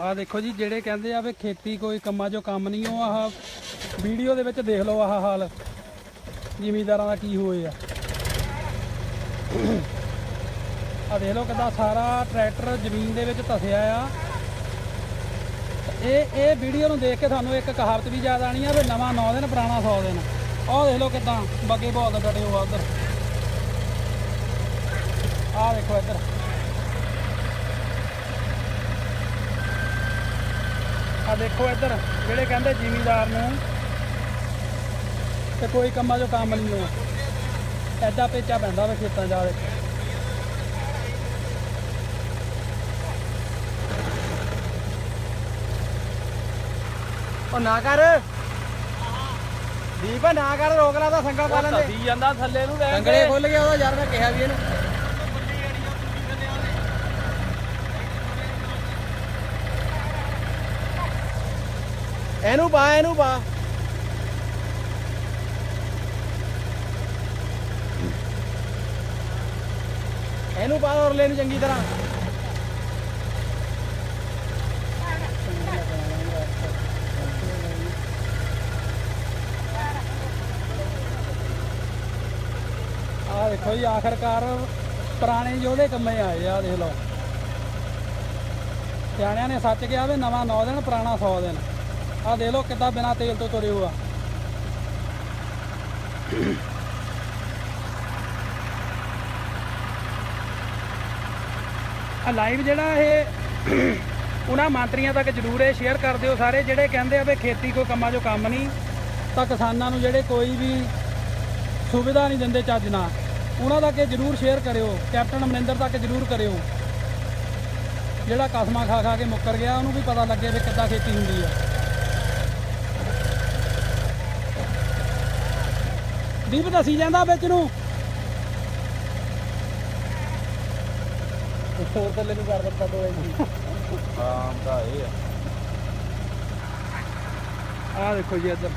ਆ ਦੇਖੋ ਜੀ, ਜਿਹੜੇ ਕਹਿੰਦੇ ਆ ਵੀ ਖੇਤੀ ਕੋਈ ਕੰਮਾਂ 'ਚੋਂ ਕੰਮ ਨਹੀਂ, ਉਹ ਆਹ ਵੀਡੀਓ ਦੇ ਵਿੱਚ ਦੇਖ ਲਓ ਆਹ ਹਾਲ। ਜ਼ਿਮੀਂਦਾਰਾਂ ਦਾ ਕੀ ਹੋਏ ਆ। ਆ ਦੇਖ ਲਓ ਕਿਦਾਂ ਸਾਰਾ ਟਰੈਕਟਰ ਜ਼ਮੀਨ ਦੇ ਵਿੱਚ ਧਸਿਆ ਆ। ਇਹ ਇਹ ਵੀਡੀਓ ਨੂੰ ਦੇਖ ਕੇ ਤੁਹਾਨੂੰ ਇੱਕ ਕਹਾਵਤ ਵੀ ਯਾਦ ਆਣੀ ਆ ਵੀ ਨਵਾਂ 9 ਦਿਨ, ਪੁਰਾਣਾ 100 ਦਿਨ। ਆਹ ਦੇਖ ਲਓ ਕਿਦਾਂ ਬੱਗੇ ਬਹੁਤ ਡਟੇ ਹੋ ਆ ਉਧਰ। ਆਹ ਦੇਖੋ ਇੱਧਰ। ਆ ਦੇਖੋ ਇੱਧਰ ਜਿਹੜੇ ਕਹਿੰਦੇ ਜ਼ਿਮੀਂਦਾਰ ਨੂੰ ਤੇ ਕੋਈ ਕੰਮਾਂ 'ਚੋਂ ਕੰਮ ਨਹੀਂ ਹੋ ਐਡਾ ਪੇਚਾ ਪੈਂਦਾ ਵੇ ਖੇਤਾਂ ਜਾ ਕੇ। ਉਹ ਨਾ ਕਰ। ਦੀਪ ਨਾ ਕਰ ਰੋਕ ਲਾ ਤਾਂ ਸੰਗਲ ਪਾ ਲੈਂਦੇ। ਜਾਂਦਾ ਥੱਲੇ ਨੂੰ ਰਹਿ ਸੰਗਲੇ ਖੁੱਲ ਗਿਆ ਉਹਦਾ ਯਾਰ ਮੈਂ ਕਿਹਾ ਵੀ ਇਹਨੂੰ। ਇਹਨੂੰ ਪਾ ਇਹਨੂੰ ਪਾ। ਇਹਨੂੰ ਪਾ ਔਰਲੇ ਨੂੰ ਚੰਗੀ ਤਰ੍ਹਾਂ। ਆ ਦੇਖੋ ਜੀ, ਆਖਰਕਾਰ ਪੁਰਾਣੇ ਯੋਧੇ ਕੰਮੇ ਆਏ ਆ, ਦੇਖ ਲਓ। ਸਿਆਣਿਆਂ ਨੇ ਸੱਚ ਕਿਹਾ ਵੀ ਨਵਾਂ 9 ਦਿਨ, ਪੁਰਾਣਾ 100 ਦਿਨ। ਆ ਦੇਖ ਲਓ ਕਿੱਦਾਂ ਬਿਨਾ ਤੇਲ ਤੋਂ ਤੁਰੇ ਹੋ ਆ। ਆ ਲਾਈਵ ਜਿਹੜਾ ਇਹ, ਉਹਨਾਂ ਮੰਤਰੀਆਂ ਤੱਕ ਜਰੂਰ ਇਹ ਸ਼ੇਅਰ ਕਰ ਦਿਓ ਸਾਰੇ, ਜਿਹੜੇ ਕਹਿੰਦੇ ਆ ਵੀ ਖੇਤੀ ਕੋਈ ਕੰਮਾਂ 'ਚੋਂ ਕੰਮ ਨਹੀਂ, ਤਾਂ ਕਿਸਾਨਾਂ ਨੂੰ ਜਿਹੜੇ ਕੋਈ ਵੀ ਸੁਵਿਧਾ ਨਹੀਂ ਦਿੰਦੇ ਚੱਜ ਨਾਲ, ਉਹਨਾਂ ਤੱਕ ਇਹ ਜਰੂਰ ਸ਼ੇਅਰ ਕਰਿਓ, ਕੈਪਟਨ ਅਮਰਿੰਦਰ ਤੱਕ ਜਰੂਰ ਕਰਿਓ। ਜਿਹੜਾ ਕਸਮਾਂ ਖਾ ਖਾ ਕੇ ਮੁੱਕਰ ਗਿਆ, ਉਹਨੂੰ ਵੀ ਪਤਾ ਲੱਗੇ ਵੀ ਕਿੱਦਾਂ ਖੇਤੀ ਹੁੰਦੀ ਆ। ਦੀਪ ਦੱਸੀ ਜਾਂਦਾ ਵਿੱਚ ਨੂੰ। ਹੋਰ ਥੱਲੇ ਨੂੰ ਕਰ ਦਿੱਤਾ ਦੋ ਇੰਨੀ ਆਮ ਦਾ ਇਹ ਆ। ਆ ਦੇਖੋ ਜੀ ਇੱਧਰ।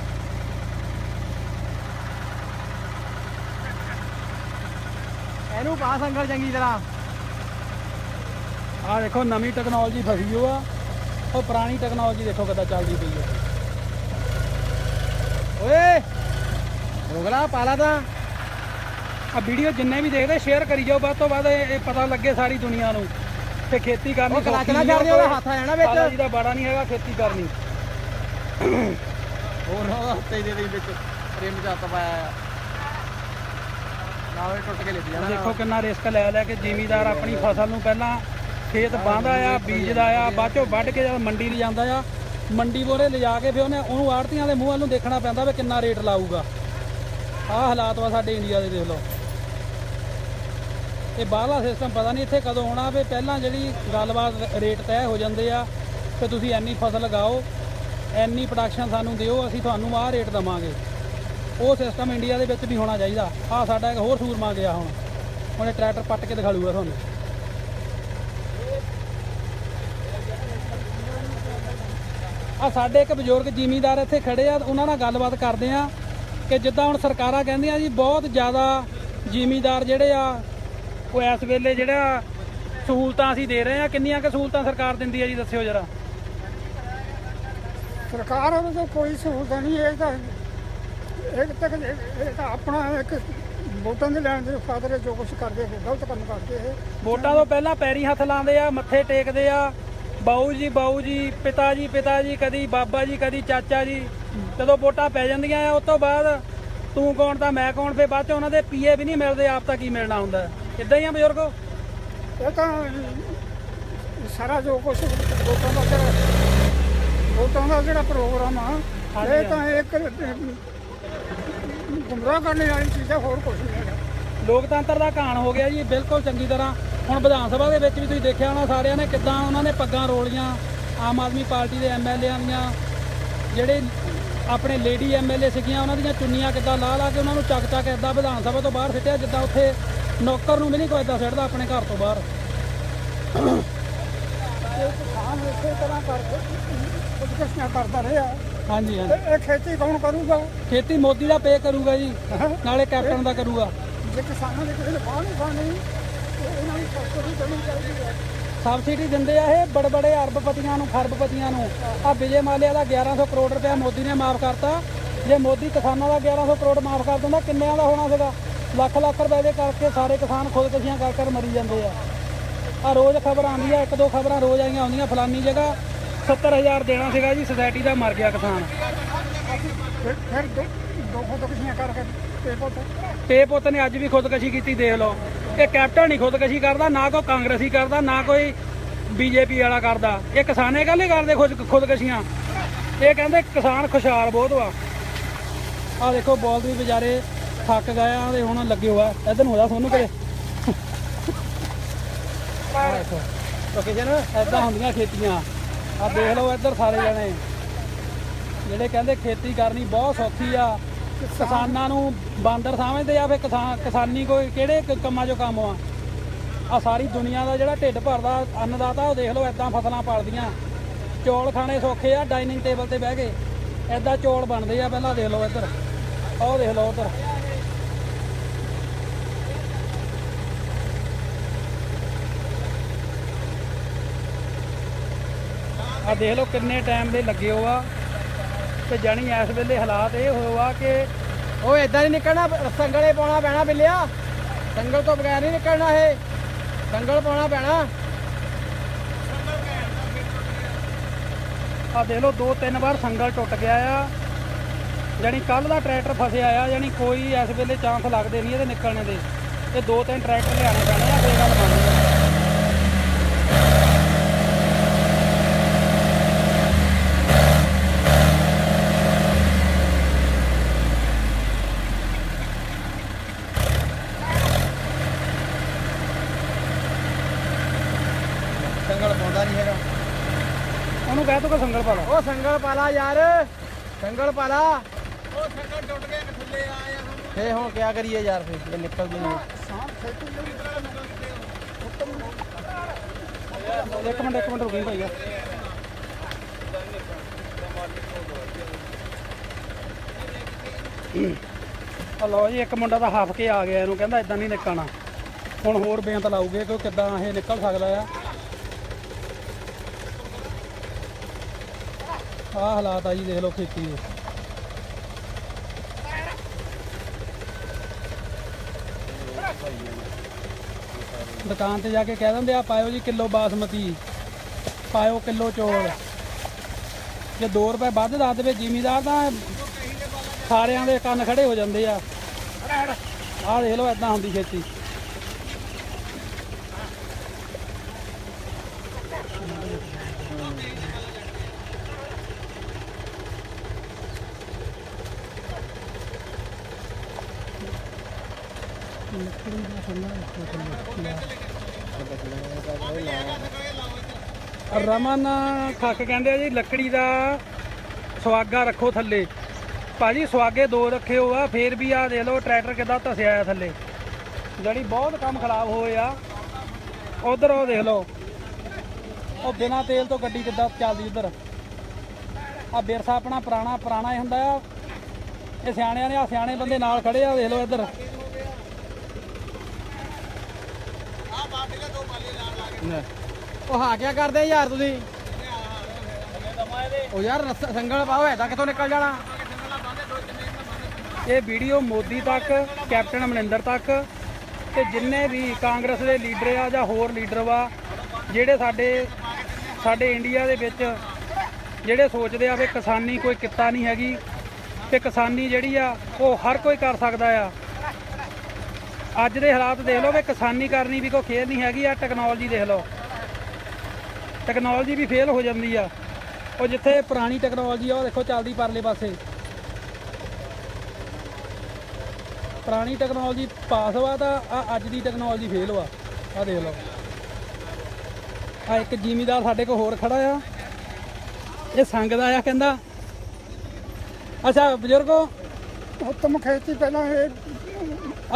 ਇਹਨੂੰ ਪਾ ਸੰਗਲ ਚੰਗੀ ਤਰ੍ਹਾਂ। ਆ ਦੇਖੋ ਨਵੀਂ ਟੈਕਨੋਲੋਜੀ ਫਸੀ ਹੋ ਆ ਉਹ ਪੁਰਾਣੀ ਟੈਕਨੋਲੋਜੀ ਦੇਖੋ ਕਿੱਦਾਂ ਚੱਲਦੀ ਪਈ ਆ ਓਏ! ਰੋਕ ਲਾ ਪਾ ਲਾ ਤਾਂ ਆ ਵੀਡੀਓ ਜਿੰਨੇ ਵੀ ਦੇਖਦੇ ਸ਼ੇਅਰ ਕਰੀ ਜਾਓ ਵੱਧ ਤੋਂ ਵੱਧ ਇਹ ਇਹ ਪਤਾ ਲੱਗੇ ਸਾਰੀ ਦੁਨੀਆ ਨੂੰ ਤੇ ਖੇਤੀ ਕਰਨੀ ਉਹ ਕਲੱਚ ਨਾ ਛੱਡ ਦਿਓ, ਉਹਦਾ ਹੱਥ ਆ ਜਾਣਾ ਵਿੱਚ। ਬਾਲਾ ਜੀ ਦਾ ਬਾੜਾ ਨਹੀਂ ਹੈਗਾ ਖੇਤੀ ਕਰਨੀ। ਹੋਰ ਨਾ ਉਹਦਾ ਹੱਥੇ ਦੇ ਦੇ ਵਿੱਚ ਰਿਮ ਚ ਹੱਥ ਪਾਇਆ ਆ। ਨਾਲੇ ਟੁੱਟ ਕੇ ਲਿਪ ਜਾਣਾ। ਦੇਖੋ ਕਿੰਨਾ ਰਿਸਕ ਲੈ ਲੈ ਕੇ ਜ਼ਿਮੀਦਾਰ ਆਪਣੀ ਫਸਲ ਨੂੰ ਪਹਿਲਾਂ ਖੇਤ ਬਾਂਦਾ ਆ ਬੀਜਦਾ ਆ ਬਾਅਦ ਚੋਂ ਵੱਢ ਕੇ ਜਦ ਮੰਡੀ ਲਿਜਾਂਦਾ ਆ ਮੰਡੀ ਬੋਰੇ ਲਿਜਾ ਕੇ ਫਿਰ ਉਹਨੇ ਉਹਨੂੰ ਆੜਤੀਆਂ ਦੇ ਮੂੰਹ ਵੱਲ ਨੂੰ ਦੇਖਣਾ ਪੈਂਦਾ ਵੀ ਕਿੰਨਾ ਰੇਟ ਲਾਊਗਾ। ਆਹ ਹਾਲਾਤ ਵਾ ਸਾਡੇ ਇੰਡੀਆ ਦੇ ਦੇਖ ਲਓ। ਇਹ ਬਾਹਰਲਾ ਸਿਸਟਮ ਪਤਾ ਨਹੀਂ ਇੱਥੇ ਕਦੋਂ ਆਉਣਾ ਵੀ ਪਹਿਲਾਂ ਜਿਹੜੀ ਗੱਲਬਾਤ ਰੇਟ ਤੈਅ ਹੋ ਜਾਂਦੇ ਆ, ਤੇ ਤੁਸੀਂ ਇੰਨੀ ਫਸਲ ਲਗਾਓ ਇੰਨੀ ਪ੍ਰੋਡਕਸ਼ਨ ਸਾਨੂੰ ਦਿਓ, ਅਸੀਂ ਤੁਹਾਨੂੰ ਆਹ ਰੇਟ ਦਵਾਂਗੇ। ਉਹ ਸਿਸਟਮ ਇੰਡੀਆ ਦੇ ਵਿੱਚ ਵੀ ਹੋਣਾ ਚਾਹੀਦਾ। ਆ ਸਾਡਾ ਇੱਕ ਹੋਰ ਸੂਰਮਾ ਗਿਆ ਹੁਣ। ਹੁਣ ਇਹ ਟਰੈਕਟਰ ਪੱਟ ਕੇ ਦਿਖਾ ਲੂਗਾ ਤੁਹਾਨੂੰ। ਆ ਸਾਡੇ ਇੱਕ ਬਜ਼ੁਰਗ ਜ਼ਿਮੀਂਦਾਰ ਇੱਥੇ ਖੜੇ ਆ, ਉਹਨਾਂ ਨਾਲ ਗੱਲਬਾਤ ਕਰਦੇ ਆ। ਕਿ ਜਿੱਦਾਂ ਹੁਣ ਸਰਕਾਰਾਂ ਕਹਿੰਦੀਆਂ ਜੀ ਬਹੁਤ ਜ਼ਿਆਦਾ ਜ਼ਿਮੀਂਦਾਰ ਜਿਹੜੇ ਆ ਉਹ ਇਸ ਵੇਲੇ ਜਿਹੜਾ ਸਹੂਲਤਾਂ ਅਸੀਂ ਦੇ ਰਹੇ ਆ ਕਿੰਨੀਆਂ ਕੁ ਸਹੂਲਤਾਂ ਸਰਕਾਰ ਦਿੰਦੀ ਆ ਜੀ ਦੱਸਿਓ ਜਰਾ। ਸਰਕਾਰ ਵੱਲੋਂ ਤਾਂ ਕੋਈ ਸਹੂਲਤ ਨਹੀਂ ਇਹ ਤਾਂ ਇੱਕ ਤੱਕ ਇਹ ਤਾਂ ਆਪਣਾ ਇੱਕ ਵੋਟਾਂ ਦੇ ਲੈਣ ਦੇ ਖਾਤਰ ਜੋ ਕੁਝ ਕਰਦੇ ਹੋ ਗਲਤ ਕੰਮ ਕਰਦੇ ਇਹ। ਵੋਟਾਂ ਤੋਂ ਪਹਿਲਾਂ ਪੈਰੀ ਹੱਥ ਲਾਉਂਦੇ ਆ ਮੱਥੇ ਟੇਕਦੇ ਆ ਬਾਊ ਜੀ ਬਾਊ ਜੀ ਪਿਤਾ ਜੀ ਪਿਤਾ ਜੀ ਕਦੀ ਬਾਬਾ ਜੀ ਕਦੀ ਚਾਚਾ ਜੀ। ਜਦੋਂ ਵੋਟਾਂ ਪੈ ਜਾਂਦੀਆਂ ਆ ਉਸ ਤੋਂ ਬਾਅਦ ਤੂੰ ਕੌਣ ਤਾਂ ਮੈਂ ਕੌਣ? ਫੇ ਬਾਅਦ ਚ ਉਹਨਾਂ ਦੇ ਪੀਏ ਵੀ ਨਹੀਂ ਮਿਲਦੇ ਆਪ ਤਾਂ ਕੀ ਮਿਲਣਾ ਹੁੰਦਾ? ਇਦਾਂ ਹੀ ਆ ਬਜ਼ੁਰਗੋ? ਇਹ ਤਾਂ ਸਾਰਾ ਜੋ ਕੁਝ ਵੋਟਾਂ ਦਾ ਜਿਹੜਾ ਵੋਟਾਂ ਦਾ ਜਿਹੜਾ ਪ੍ਰੋਗਰਾਮ ਆ ਇਹ ਤਾਂ ਇੱਕ ਗੁੰਮਰਾਹ ਕਰਨ ਵਾਲੀ ਚੀਜ਼ ਆ ਹੋਰ ਕੁਝ ਨਹੀਂ ਲੋਕਤੰਤਰ ਦਾ ਘਾਣ ਹੋ ਗਿਆ ਜੀ ਬਿਲਕੁਲ ਚੰਗੀ ਤਰ੍ਹਾਂ। ਹੁਣ ਵਿਧਾਨ ਸਭਾ ਦੇ ਵਿੱਚ ਵੀ ਤੁਸੀਂ ਦੇਖਿਆ ਹੋਣਾ ਸਾਰਿਆਂ ਨੇ ਕਿੱਦਾਂ ਉਹਨਾਂ ਨੇ ਪੱਗਾਂ ਰੋਲੀਆਂ ਆਮ ਆਦਮੀ ਪਾਰਟੀ ਦੇ ਐਮਐਲਏਆਂ ਦੀਆਂ ਜਿਹੜੇ ਆਪਣੇ ਲੇਡੀ ਐਮਐਲਏ ਸੀਗੀਆਂ ਉਹਨਾਂ ਦੀਆਂ ਚੁੰਨੀਆਂ ਕਿੱਦਾਂ ਲਾ ਲਾ ਕੇ ਉਹਨਾਂ ਨੂੰ ਚੱਕ ਚੱਕ ਇਦਾਂ ਵਿਧਾਨ ਸਭਾ ਤੋਂ ਬਾਹਰ ਸਿੱਟਿਆ ਜਿੱਦਾਂ ਉੱਥੇ ਨੌਕਰ ਨੂੰ ਵੀ ਨਹੀਂ ਕੋਈ ਇਦਾਂ ਸਿੱਟਦਾ ਆਪਣੇ ਘਰ ਤੋਂ ਬਾਹਰ। ਹਾਂਜੀ ਹਾਂਜੀ। ਇਹ ਖੇਤੀ ਕੌਣ ਕਰੂਗਾ? ਖੇਤੀ ਮੋਦੀ ਦਾ ਪੇ ਕਰੂਗਾ ਜੀ? ਨਾਲੇ ਕੈਪਟਨ ਦਾ ਕਰੂਗਾ। ਜੇ ਕਿਸਾਨਾਂ ਦੇ ਕਿਸੇ ਨੇ ਬਾਹ ਨਹੀਂ ਖਾਣੀ ਤੇ ਇਹਨਾਂ ਨੂੰ ਸਖਤ ਹੀ ਕਰਨੀ ਚਾਹੀਦੀ ਹੈ ਸਬਸਿਡੀ ਦਿੰਦੇ ਆ ਇਹ ਬੜੇ ਬੜੇ ਅਰਬਪਤੀਆਂ ਨੂੰ ਖਰਬਪਤੀਆਂ ਨੂੰ। ਆ ਵਿਜੇ ਮਾਲਿਆ ਦਾ 1100 ਕਰੋੜ ਰੁਪਇਆ ਮੋਦੀ ਨੇ ਮਾਫ ਕਰਤਾ। ਜੇ ਮੋਦੀ ਕਿਸਾਨਾਂ ਦਾ 1100 ਕਰੋੜ ਮਾਫ ਕਰ ਦਿੰਦਾ ਕਿੰਨਿਆਂ ਦਾ ਹੋਣਾ ਸੀਗਾ? ਲੱਖ ਲੱਖ ਰੁਪਏ ਦੇ ਕਰਕੇ ਸਾਰੇ ਕਿਸਾਨ ਖੁਦਕੁਸ਼ੀਆਂ ਕਰ ਕਰ ਮਰੀ ਜਾਂਦੇ ਆ। ਆ ਰੋਜ਼ ਖਬਰ ਆਉਂਦੀ ਆ ਇੱਕ ਦੋ ਖਬਰਾਂ ਰੋਜ਼ ਆਈਆਂ ਆਉਂਦੀਆਂ ਫਲਾਨੀ ਜਗ੍ਹਾ। 70000 ਦੇਣਾ ਸੀਗਾ ਜੀ ਸੁਸਾਇਟੀ ਦਾ ਮਰ ਗਿਆ ਕਿਸਾਨ। ਫਿਰ ਦੋ ਖੁਦਕੁਸ਼ੀਆਂ ਕਰਕੇ ਤੇ ਪੁੱਤ। ਪੇ ਪੁੱਤ ਨੇ ਅੱਜ ਵੀ ਖੁਦਕੁਸ਼ੀ ਕੀਤੀ ਦੇਖ ਲਓ। ਇਹ ਕੈਪਟਨ ਨਹੀਂ ਖੁਦਕਸ਼ੀ ਕਰਦਾ, ਨਾ ਕੋਈ ਕਾਂਗਰਸੀ ਕਰਦਾ, ਨਾ ਕੋਈ ਬੀਜੇਪੀ ਵਾਲਾ ਕਰਦਾ। ਇਹ ਕਿਸਾਨੇ ਗੱਲ ਹੀ ਕਰਦੇ ਖੁਦ ਖੁਦਕਸ਼ੀਆਂ। ਇਹ ਕਹਿੰਦੇ ਕਿਸਾਨ ਖੁਸ਼ਹਾਲ ਬਹੁਤ ਵਾ। ਆ ਦੇਖੋ ਬੋਲਦ ਵੀ ਵਿਚਾਰੇ ਥੱਕ ਗਏ ਆ ਤੇ ਹੁਣ ਲੱਗੇ ਹੋਆ ਇਧਰ ਨੂੰ ਹੋ ਜਾ, ਸੋਨੂੰ ਕਰੇ ਲੋਕੇਸ਼ਨ ਐਦਾਂ ਹੁੰਦੀਆਂ ਖੇਤੀਆਂ। ਆ ਦੇਖ ਲਓ ਇੱਧਰ ਸਾਰੇ ਜਣੇ। ਜਿਹੜੇ ਕਹਿੰਦੇ ਖੇਤੀ ਕਰਨੀ ਬਹੁਤ ਸੌਖੀ ਆ। ਕਿਸਾਨਾਂ ਨੂੰ ਬਾਂਦਰ ਸਮਝਦੇ ਆ ਫੇ ਕਿਸਾਨ ਕਿਸਾਨੀ ਕੋਈ ਕਿਹੜੇ ਕੰਮਾਂ 'ਚੋਂ ਕੰਮ ਆ? ਆ ਸਾਰੀ ਦੁਨੀਆ ਦਾ ਜਿਹੜਾ ਢਿੱਡ ਭਰਦਾ ਅੰਨਦਾਤਾ, ਉਹ ਦੇਖ ਲਓ ਐਦਾਂ ਫਸਲਾਂ ਪਲਦੀਆਂ। ਚੌਲ ਖਾਣੇ ਸੌਖੇ ਆ, ਡਾਈਨਿੰਗ ਟੇਬਲ ਤੇ ਬਹਿ ਕੇ। ਐਦਾਂ ਚੌਲ ਬਣਦੇ ਆ, ਪਹਿਲਾਂ ਦੇਖ ਲਓ ਇੱਧਰ। ਉਹ ਦੇਖ ਲਓ ਉੱਧਰ। ਆ ਦੇਖ ਲਓ ਕਿੰਨੇ ਟਾਈਮ ਦੇ ਲੱਗੇ ਹੋ ਆ। ਤੇ ਜਾਣੀ ਇਸ ਵੇਲੇ ਹਾਲਾਤ ਇਹ ਹੋਏ ਆ ਕਿ ਉਹ ਇਦਾਂ ਨਹੀਂ ਨਿਕਲਣਾ, ਸੰਗਲੇ ਪਾਉਣਾ ਪੈਣਾ ਬਿੱਲਿਆ। ਸੰਗਲ ਤੋਂ ਬਗੈਰ ਨਹੀਂ ਨਿਕਲਣਾ ਇਹ। ਸੰਗਲ ਪਾਉਣਾ ਪੈਣਾ। ਆ ਦੇਖ ਲਓ, ਦੋ ਤਿੰਨ ਵਾਰ ਸੰਗਲ ਟੁੱਟ ਗਿਆ ਆ। ਜਾਣੀ ਕੱਲ ਦਾ ਟਰੈਕਟਰ ਫਸਿਆ ਆ, ਜਾਣੀ ਕੋਈ ਇਸ ਵੇਲੇ ਚਾਂਸ ਲੱਗਦੇ ਨਹੀਂ ਇਹਦੇ ਨਿਕਲਣੇ ਦੇ। ਇਹ ਦੋ ਤਿੰਨ ਟਰੈਕਟਰ ਲਿਆਣੇ ਪੈਣੇ ਆ, ਫੇਰ ਗੱਲ ਬਣਨੀ ਆ ਸੰਗਲ ਪਾਉਂਦਾ ਨਹੀਂ ਹੈਗਾ ਉਹਨੂੰ ਕਹਿ ਤੋ ਕਿ ਸੰਗਲ ਪਾ ਲਾ ਉਹ ਸੰਗਲ ਪਾਲਾ ਯਾਰ। ਸੰਗਲ ਪਾਲਾ। ਉਹ ਸੰਗਲ ਟੁੱਟ ਗਿਆ ਥੱਲੇ ਆ ਯਾਰ। ਫੇ ਹੁਣ ਕੀ ਕਰੀਏ ਯਾਰ ਫੇ ਇਹ ਨਿਕਲਦੀ ਨਹੀਂ। ਇੱਕ ਮਿੰਟ ਇੱਕ ਮਿੰਟ ਰੁਕੀ ਭਾਈਆ ਆ ਲਓ ਜੀ ਇੱਕ ਮੁੰਡਾ ਤਾਂ ਹੱਫ ਕੇ ਆ ਗਿਆ ਇਹਨੂੰ ਕਹਿੰਦਾ ਇਦਾਂ ਨਹੀਂ ਨਿਕਲਣਾ। ਹੁਣ ਹੋਰ ਬੇਂਤ ਲਾਉਗੇ ਕਿ ਕਿੱਦਾਂ ਇਹ ਨਿਕਲ ਸਕਦਾ ਆ। ਆਹ ਹਾਲਾਤ ਆ ਜੀ, ਦੇਖ ਲਓ ਖੇਤੀ ਦੇ। ਦੁਕਾਨ ਤੇ ਜਾ ਕੇ ਕਹਿ ਦਿੰਦੇ ਆ, ਪਾਇਓ ਜੀ ਕਿਲੋ ਬਾਸਮਤੀ, ਪਾਇਓ ਕਿਲੋ ਚੌਲ। ਜੇ 2 ਰੁਪਏ ਵੱਧ ਦੱਸ ਦੇਵੇ ਜ਼ਿਮੀਦਾਰ ਤਾਂ ਸਾਰਿਆਂ ਦੇ ਕੰਨ ਖੜੇ ਹੋ ਜਾਂਦੇ ਆ। ਆਹ ਦੇਖ ਲਓ ਇਦਾਂ ਹੁੰਦੀ ਖੇਤੀ। ਰਮਨ ਖੱਕ ਕਹਿੰਦੇ ਆ ਜੀ, ਲੱਕੜੀ ਦਾ ਸਵਾਗਾ ਰੱਖੋ ਥੱਲੇ। ਭਾਜੀ ਸਵਾਗੇ ਦੋ ਰੱਖੇ ਹੋ ਆ, ਫੇਰ ਵੀ ਆ ਦੇਖ ਲਓ, ਟਰੈਕਟਰ ਕਿੱਦਾਂ ਧਸਿਆ ਆ ਥੱਲੇ। ਜਿਹੜੀ ਬਹੁਤ ਕੰਮ ਖਰਾਬ ਹੋਏ ਆ, ਉਧਰ ਉਹ ਦੇਖ ਲਓ। ਉਹ ਬਿਨਾ ਤੇਲ ਤੋਂ ਗੱਡੀ ਕਿੱਦਾਂ ਚੱਲਦੀ ਉਧਰ। ਆ ਬਿਰਸਾ ਆਪਣਾ ਪੁਰਾਣਾ ਪੁਰਾਣਾ ਹੀ ਹੁੰਦਾ ਆ। ਇਹ ਸਿਆਣਿਆਂ ਨੇ ਆ ਸਿਆਣੇ ਬੰਦੇ ਨਾਲ ਖੜੇ ਆ, ਦੇਖ ਲਓ ਇੱਧਰ। ਉਹ ਹਾਂ ਕਿਆ ਕਰਦੇ ਯਾਰ ਤੁਸੀਂ? ਉਹ ਯਾਰ ਰੱਸਾ- ਸੰਗਲ ਪਾਓ ਐਦਾਂ ਕਿੱਥੋਂ ਨਿਕਲ ਜਾਣਾ? ਇਹ ਵੀਡੀਓ ਮੋਦੀ ਤੱਕ, ਕੈਪਟਨ ਅਮਰਿੰਦਰ ਤੱਕ ਤੇ ਜਿੰਨੇ ਵੀ ਕਾਂਗਰਸ ਦੇ ਲੀਡਰ ਆ ਜਾਂ ਹੋਰ ਲੀਡਰ ਵਾ, ਜਿਹੜੇ ਸਾਡੇ ਸਾਡੇ ਇੰਡੀਆ ਦੇ ਵਿੱਚ ਜਿਹੜੇ ਸੋਚਦੇ ਆ ਵੀ ਕਿਸਾਨੀ ਕੋਈ ਕਿੱਤਾ ਨਹੀਂ ਹੈਗੀ ਤੇ ਕਿਸਾਨੀ ਜਿਹੜੀ ਆ, ਉਹ ਹਰ ਕੋਈ ਕਰ ਸਕਦਾ ਆ। ਅੱਜ ਦੇ ਹਾਲਾਤ ਦੇਖ ਲਓ ਵੀ ਕਿਸਾਨੀ ਕਰਨੀ ਵੀ ਕੋਈ ਖੇਡ ਨਹੀਂ ਹੈਗੀ ਆ ਟੈਕਨੋਲੋਜੀ ਦੇਖ ਲਓ। ਟੈਕਨੋਲੋਜੀ ਵੀ ਫੇਲ ਹੋ ਜਾਂਦੀ ਆ। ਉਹ ਜਿੱਥੇ ਪੁਰਾਣੀ ਟੈਕਨੋਲੋਜੀ ਆ, ਉਹ ਦੇਖੋ ਚੱਲਦੀ ਪਰਲੇ ਪਾਸੇ। ਪੁਰਾਣੀ ਟੈਕਨੋਲੋਜੀ ਪਾਸ ਵਾ ਤਾਂ ਆ ਅੱਜ ਦੀ ਟੈਕਨੋਲੋਜੀ ਫੇਲ ਵਾ। ਆ ਦੇਖ ਲਓ। ਆ ਇੱਕ ਜ਼ਿਮੀਦਾਰ ਸਾਡੇ ਕੋਲ ਹੋਰ ਖੜਾ ਆ। ਇਹ ਸੰਗਦਾ ਆ, ਕਹਿੰਦਾ, ਅੱਛਾ ਬਜ਼ੁਰਗੋ, ਉੱਤਮ ਖੇਤੀ ਪਹਿਲਾਂ ਇਹ